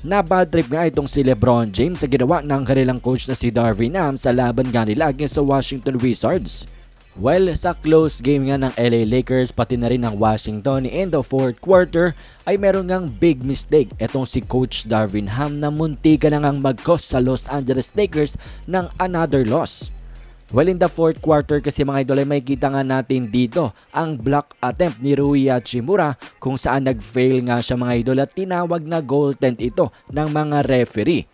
Na bad trip nga itong si Lebron James sa ginawa ng kanilang coach na si Darvin Ham sa laban nga nila against sa Washington Wizards. Well, sa close game nga ng LA Lakers pati na rin ng Washington in the fourth quarter ay meron ngang big mistake etong si Coach Darvin Ham na munti ka na ngang mag-cost sa Los Angeles Lakers ng another loss. Well, in the fourth quarter kasi mga idol ay may kita nga natin dito ang block attempt ni Rui Hachimura kung saan nag-fail nga siya mga idol at tinawag na goaltend ito ng mga referee.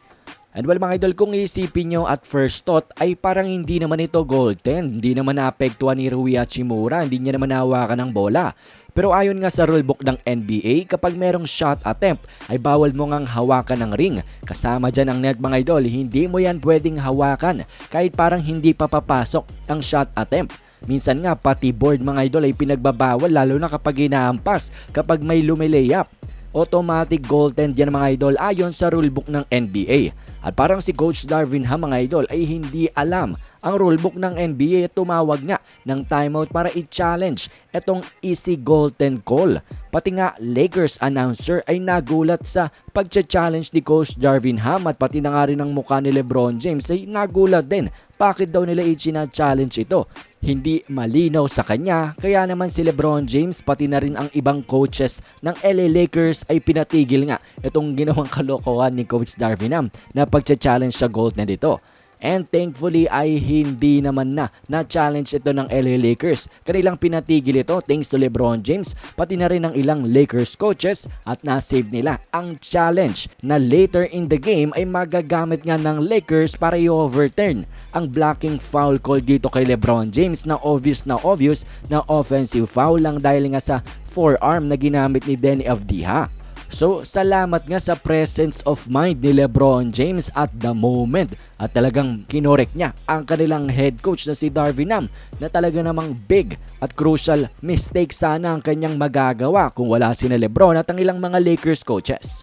And well mga idol, kung isipin nyo at first thought ay parang hindi naman ito goaltend. Hindi naman naapektuhan ni Rui Hachimura, hindi niya naman nahawakan ng bola. Pero ayon nga sa rulebook ng NBA, kapag merong shot attempt ay bawal mo ngang hawakan ng ring. Kasama dyan ang net mga idol, hindi mo yan pwedeng hawakan kahit parang hindi pa papasok ang shot attempt. Minsan nga pati board mga idol ay pinagbabawal lalo na kapag inaampas kapag may lumilayap automatic goaltend yan mga idol ayon sa rulebook ng NBA. At parang si Coach Darvin Ham mga idol ay hindi alam ang rulebook ng NBA at tumawag nga ng timeout para i-challenge itong easy goaltend call. Pati nga Lakers announcer ay nagulat sa pagcha-challenge ni Coach Darvin Ham at pati na nga rin ang mukha ni Lebron James ay nagulat din. Bakit daw nila i-challenge ito? Hindi malinaw sa kanya kaya naman si Lebron James pati na rin ang ibang coaches ng LA Lakers ay pinatigil nga itong ginawang kalokohan ni Coach Darvin Ham na pagcha-challenge sa gold na dito. And thankfully ay hindi naman na na-challenge ito ng LA Lakers. Kanilang pinatigil ito thanks to Lebron James pati na rin ng ilang Lakers coaches at na-save nila ang challenge na later in the game ay magagamit nga ng Lakers para i-overturn ang blocking foul call dito kay Lebron James na obvious na obvious na offensive foul lang dahil nga sa forearm na ginamit ni Denny Avdiha. So, salamat nga sa presence of mind ni Lebron James at the moment at talagang kinorek niya ang kanilang head coach na si Darvin Ham na talaga namang big at crucial mistake sana ang kanyang magagawa kung wala si na Lebron at ang ilang mga Lakers coaches.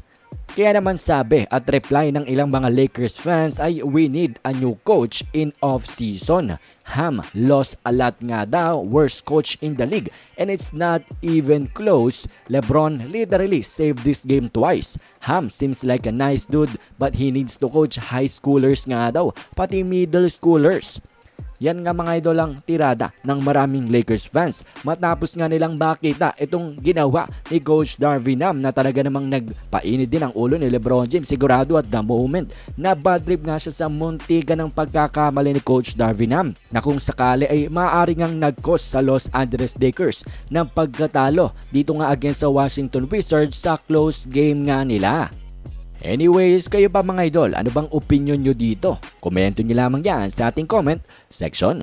Kaya naman sabi at reply ng ilang mga Lakers fans ay we need a new coach in off-season. Ham lost a lot nga daw, worst coach in the league and it's not even close. Lebron literally saved this game twice. Ham seems like a nice dude but he needs to coach high schoolers nga daw, pati middle schoolers. Yan nga mga idol ang tirada ng maraming Lakers fans matapos nga nilang bakita itong ginawa ni Coach Darvin Ham na talaga namang nagpainit din ang ulo ni Lebron James sigurado at the moment na bad trip nga siya sa muntigan ng pagkakamali ni Coach Darvin Ham na kung sakali ay maaari ngang nag-cost sa Los Angeles Lakers ng pagkatalo dito nga against sa Washington Wizards sa close game nga nila. Anyways, kayo ba mga idol? Ano bang opinion nyo dito? Komento nyo lamang yan sa ating comment section.